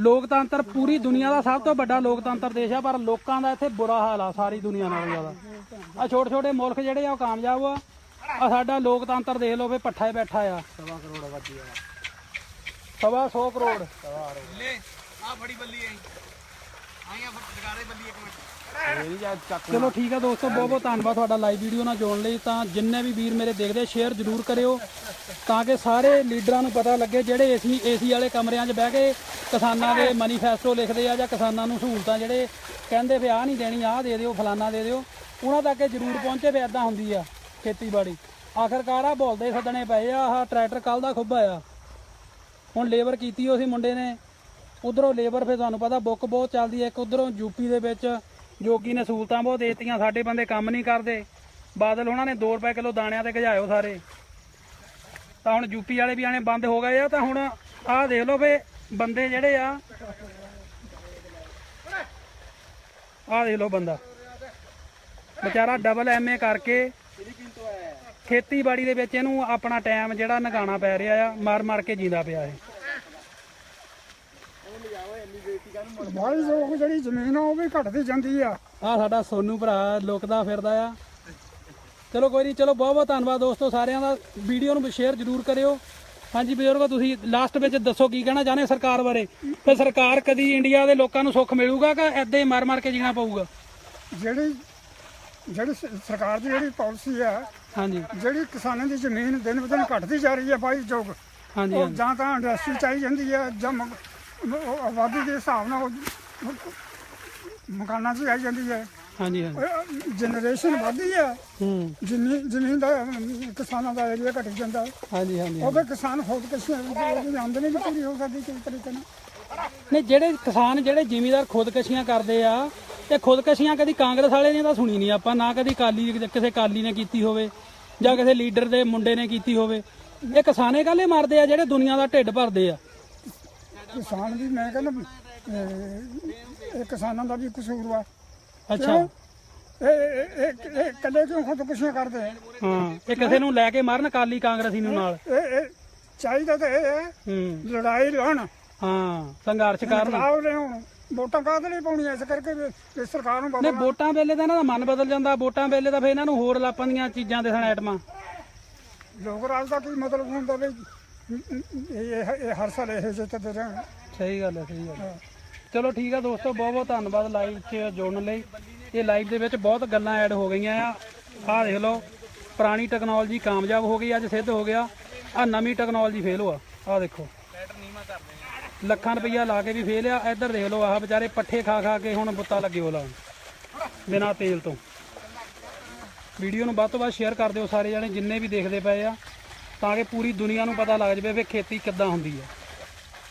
ਲੋਕਤੰਤਰ ਪੂਰੀ ਦੁਨੀਆ ਦਾ ਸਭ ਤੋਂ ਵੱਡਾ ਲੋਕਤੰਤਰ ਦੇਸ਼ ਆ, ਪਰ ਲੋਕਾਂ ਦਾ ਇੱਥੇ ਬੁਰਾ ਹਾਲ ਆ, ਸਾਰੀ ਦੁਨੀਆ ਨਾਲੋਂ ਜ਼ਿਆਦਾ। ਆ ਛੋਟੇ ਛੋਟੇ ਮੁਲਕ ਜਿਹੜੇ ਆ, ਉਹ ਕਾਮਯਾਬ ਆ। ਆ ਸਾਡਾ ਲੋਕਤੰਤਰ ਦੇਖ ਲਓ ਵੀ ਪੱਠਾ ਹੀ ਬੈਠਾ ਆ। ਸਵਾ ਕਰੋੜ ਆਬਾਦੀ ਆ ਸਵਾ 100 ਕਰੋੜ। ਲੈ, ਆ ਬੜੀ ਬੱਲੀ ਆਈ। ਆਈਆਂ ਜਗਾਰੇ ਬੱਲੀ ਇੱਕ ਮਿੰਟ। ਚਲੋ ਠੀਕ ਆ ਦੋਸਤੋ, ਬਹੁਤ ਬਹੁਤ ਧੰਨਵਾਦ ਤੁਹਾਡਾ ਲਾਈਵ ਵੀਡੀਓ ਨਾਲ ਜੋੜਨ ਲਈ। ਤਾਂ ਜਿੰਨੇ ਵੀ ਵੀਰ ਮੇਰੇ ਦੇਖਦੇ ਸ਼ੇਅਰ ਜ਼ਰੂਰ ਕਰਿਓ ਤਾਂ ਕਿ ਸਾਰੇ ਲੀਡਰਾਂ ਨੂੰ ਪਤਾ ਲੱਗੇ ਜਿਹੜੇ ਏਸੀ ਏਸੀ ਵਾਲੇ ਕਮਰਿਆਂ 'ਚ ਬਹਿ ਕੇ ਕਿਸਾਨਾਂ ਦੇ ਮੈਨੀਫੈਸਟੋ ਲਿਖਦੇ ਆ ਜਾਂ ਕਿਸਾਨਾਂ ਨੂੰ ਸਹੂਲਤਾਂ ਜਿਹੜੇ ਕਹਿੰਦੇ ਵੀ ਆਹ ਨਹੀਂ ਦੇਣੀ, ਆਹ ਦੇ ਦਿਓ, ਫਲਾਨਾ ਦੇ ਦਿਓ, ਉਹਨਾਂ ਤੱਕ ਇਹ ਜ਼ਰੂਰ ਪਹੁੰਚੇ ਵੀ ਐਦਾਂ ਹੁੰਦੀ ਆ ਖੇਤੀਬਾੜੀ। ਆਖਰਕਾਰ ਆ ਬੋਲਦੇ ਸੱਦਣੇ ਪਏ ਆ, ਆਹ ਟਰੈਕਟਰ ਕੱਲ ਦਾ ਖੁੱਬਾ ਆ। ਹੁਣ ਲੇਬਰ ਕੀਤੀ ਉਹ ਸੀ ਮੁੰਡੇ ਨੇ। ਉਧਰੋਂ ਲੇਬਰ ਫਿਰ ਤੁਹਾਨੂੰ ਪਤਾ, ਬੁੱਕ ਬਹੁਤ ਚੱਲਦੀ ਹੈ ਇੱਕ ਉਧਰੋਂ ਯੂਪੀ ਦੇ ਵਿੱਚ ਜੋਗੀ ਨੇ ਸਹੂਲਤਾਂ ਬਹੁਤ ਦੇਤੀਆਂ, ਸਾਡੇ ਬੰਦੇ ਕੰਮ ਨਹੀਂ ਕਰਦੇ। ਬਾਦਲ ਉਹਨਾਂ ਨੇ 2 ਰੁਪਏ ਕਿਲੋ ਦਾਣਿਆਂ ਤੇ ਗਜਾਇਓ ਸਾਰੇ। ਤਾਂ ਹੁਣ ਯੂਪੀ ਵਾਲੇ ਵੀ ਆਣੇ ਬੰਦ ਹੋ ਗਏ ਆ, ਤਾਂ ਹੁਣ ਆਹ ਦੇਖ ਲਓ ਵੀ ਬੰਦੇ ਜਿਹੜੇ ਆ, ਆਹ ਦੇਖ ਲਓ ਬੰਦਾ। ਵਿਚਾਰਾ ਡਬਲ ਐਮਏ ਕਰਕੇ ਖੇਤੀਬਾੜੀ ਦੇ ਵਿੱਚ ਇਹਨੂੰ ਆਪਣਾ ਟਾਈਮ ਜਿਹੜਾ ਨਗਾਣਾ ਪੈ ਰਿਹਾ ਆ ਮਾਰ ਮਾਰ ਕੇ ਜੀਂਦਾ ਪਿਆ ਇਹ। ਬਾਹਲੀ ਲੋਕ ਜਿਹੜੀ ਜ਼ਮੀਨ ਆ ਉਹ ਵੀ ਘਟਦੀ ਜਾਂਦੀ ਆ। ਆ ਸਾਡਾ ਸੋਨੂ ਭਰਾ ਲੁਕਦਾ ਫਿਰਦਾ ਆ। ਚਲੋ ਕੋਈ ਨਹੀਂ ਚਲੋ ਬਹੁਤ ਬਹੁਤ ਧੰਨਵਾਦ ਦੋਸਤੋ ਸਾਰਿਆਂ ਦਾ। ਵੀਡੀਓ ਨੂੰ ਸ਼ੇਅਰ ਜ਼ਰੂਰ ਕਰਿਓ। ਹਾਂਜੀ ਬਜ਼ੁਰਗੋ ਤੁਸੀਂ ਲਾਸਟ ਵਿੱਚ ਦੱਸੋ ਕੀ ਕਹਿਣਾ ਚਾਹੁੰਦੇ ਸਰਕਾਰ ਬਾਰੇ? ਤੇ ਸਰਕਾਰ ਕਦੀ ਇੰਡੀਆ ਦੇ ਲੋਕਾਂ ਨੂੰ ਸੁੱਖ ਮਿਲੂਗਾ ਕਿ ਐਦਾਂ ਹੀ ਮਾਰ ਮਾਰ ਕੇ ਜੀਣਾ ਪਊਗਾ? ਜਿਹੜੀ ਜਿਹੜੀ ਸਰਕਾਰ ਦੀ ਜਿਹੜੀ ਪਾਲਿਸੀ ਆ ਹਾਂਜੀ। ਜਿਹੜੀ ਕਿਸਾਨਾਂ ਦੀ ਜ਼ਮੀਨ ਦਿਨ ਬ ਦਿਨ ਘਟਦੀ ਜਾ ਰਹੀ ਹੈ ਬਾਈ ਜੋਗ ਹਾਂਜੀ ਜਾਂ ਤਾਂ ਇੰਡਸਟਰੀ ਚਾਹੀ ਜਾਂਦੀ ਹੈ ਜਾਂ ਉਹ ਆਬਾਦੀ ਦੇ ਹਿਸਾਬ ਨਾਲ ਉਹ ਮਕਾਨਾਂ 'ਚ ਆਈ ਜਾਂਦੀ ਹੈ। ਹਾਂਜੀ ਹਾਂਜੀ। ਜਨਰੇਸ਼ਨ ਵਧਦੀ ਹੈ। ਹੂੰ। ਜਿੰਨੀ ਜ਼ਮੀਨ ਦਾ ਕਿਸਾਨਾਂ ਦਾ ਏਰੀਆ ਘਟੀ ਜਾਂਦਾ। ਹਾਂਜੀ ਹਾਂਜੀ ਉਹਦੇ ਕਿਸਾਨ ਖੁਦਕਸ਼ੀ ਉਹਦੀ ਆਮਦਨੀ ਵੀ ਪੂਰੀ ਹੋ ਸਕਦੀ ਕਿਸੇ ਤਰੀਕੇ ਨਾਲ। ਨਹੀਂ ਜਿਹੜੇ ਕਿਸਾਨ ਜਿਹੜੇ ਜ਼ਿਮੀਦਾਰ ਖੁਦਕਸ਼ੀਆਂ ਕਰਦੇ ਆ ਇਹ ਖੁਦਕਸ਼ੀਆਂ ਕਦੀ ਕਾਂਗਰਸ ਵਾਲੇ ਨੇ ਤਾਂ ਸੁਣੀ ਨਹੀਂ ਆਪਾਂ ਨਾ ਕਦੀ ਕਾਲੀ ਕਿਸੇ ਕਾਲੀ ਨੇ ਕੀਤੀ ਹੋਵੇ ਜਾਂ ਕਿਸੇ ਲੀਡਰ ਦੇ ਮੁੰਡੇ ਨੇ ਕੀਤੀ ਹੋਵੇ। ਇਹ ਕਿਸਾਨੇ ਕਾਲੇ ਮਰਦੇ ਆ ਜਿਹੜੇ ਦੁਨੀਆ ਦਾ ਢਿੱਡ ਭਰਦੇ ਆ। ਕਿਸਾਨ ਵੀ ਮੈਂ ਕਹਿੰਦਾ ਇਹ ਇਹ ਕਿਸਾਨਾਂ ਦਾ ਵੀ ਕਸੂਰ ਵਾ। ਅੱਛਾ। ਇਹ ਇਹ ਇਹ- ਇਹ ਕੱਲੇ ਕਿਉਂ ਖੁਦਕੁਸ਼ੀਆਂ ਕਰਦੇ? ਆ ਹਾਂ ਇਹ ਕਿਸੇ ਨੂੰ ਲੈ ਕੇ ਮਾਰਨ ਕਾਲੀ ਕਾਂਗਰਸੀ ਨੂੰ ਨਾਲ। ਇਹ ਇਹ ਚਾਹੀਦਾ ਤਾਂ ਇਹ ਹੈ ਹੂੰ। ਲੜਾਈ ਲੜਨ। ਹਾਂ ਸੰਘਰਸ਼ ਕਰਨ। ਲਾਉ ਰਹੇ ਹੁਣ ਵੋਟਾਂ ਕਾਹਦੇ ਲਈ ਪਾਉਣੀਆਂ? ਇਸ ਕਰਕੇ ਵੀ ਵੀ ਸਰਕਾਰ ਨੂੰ ਨੇ ਬਦਲ ਵੋਟਾਂ ਵੇਲੇ ਤਾਂ ਇਹਨਾਂ ਦਾ ਮਨ ਬਦਲ ਜਾਂਦਾ। ਵੋਟਾਂ ਵੇਲੇ ਤਾਂ ਫੇਰ ਇਹਨਾਂ ਨੂੰ ਹੋਰ ਲਾਪਾਂ ਦੀਆਂ ਚੀਜ਼ਾਂ ਦੇ ਸਣ ਆਈਟਮਾਂ ਲੋਕ ਰਾਜ ਦਾ ਕੀ ਮਤਲਬ ਹੁੰਦਾ ਵੀ ਇਹ ਇਹ ਹਰ ਸਾਲ ਇਹ ਤੇ ਰਹਿਣ। ਸਹੀ ਗੱਲ ਹੈ ਸਹੀ ਗੱਲ ਹੈ। ਚਲੋ ਠੀਕ ਆ ਦੋਸਤੋ ਬਹੁਤ ਬਹੁਤ ਧੰਨਵਾਦ ਲਾਈਵ 'ਚ ਜੁੜਨ ਲਈ। ਇਹ ਲਾਈਵ ਦੇ ਵਿੱਚ ਬਹੁਤ ਗੱਲਾਂ ਐਡ ਹੋ ਗਈਆਂ ਆ। ਆਹ ਦੇਖ ਲਓ ਪੁਰਾਣੀ ਟੈਕਨੋਲੋਜੀ ਕਾਮਯਾਬ ਹੋ ਗਈ ਅੱਜ ਸਿੱਧ ਹੋ ਗਿਆ। ਆ ਨਵੀਂ ਟੈਕਨੋਲੋਜੀ ਫੇਲ ਹੋਆ। ਆਹ ਦੇਖੋ। ਲੱਖਾਂ ਰੁਪਈਆ ਲਾ ਕੇ ਵੀ ਫੇਲ ਆ। ਇੱਧਰ ਦੇਖ ਲਓ ਆਹ ਵਿਚਾਰੇ ਪੱਠੇ ਖਾ ਖਾ ਕੇ ਹੁਣ ਬੁੱਤਾ ਲੱਗੇ ਹੋ ਲਾਉਣ ਬਿਨਾਂ ਤੇਲ ਤੋਂ। ਵੀਡੀਓ ਨੂੰ ਵੱਧ ਤੋਂ ਵੱਧ ਸ਼ੇਅਰ ਕਰ ਦਿਓ ਸਾਰੇ ਜਣੇ ਜਿੰਨੇ ਵੀ ਦੇਖਦੇ ਪਏ ਆ। ਤਾਂ ਕਿ ਪੂਰੀ ਦੁਨੀਆ ਨੂੰ ਪਤਾ ਲੱਗ ਜਾਵੇ ਵੀ ਖੇਤੀ ਕਿੱਦਾਂ ਹੁੰਦੀ ਹੈ।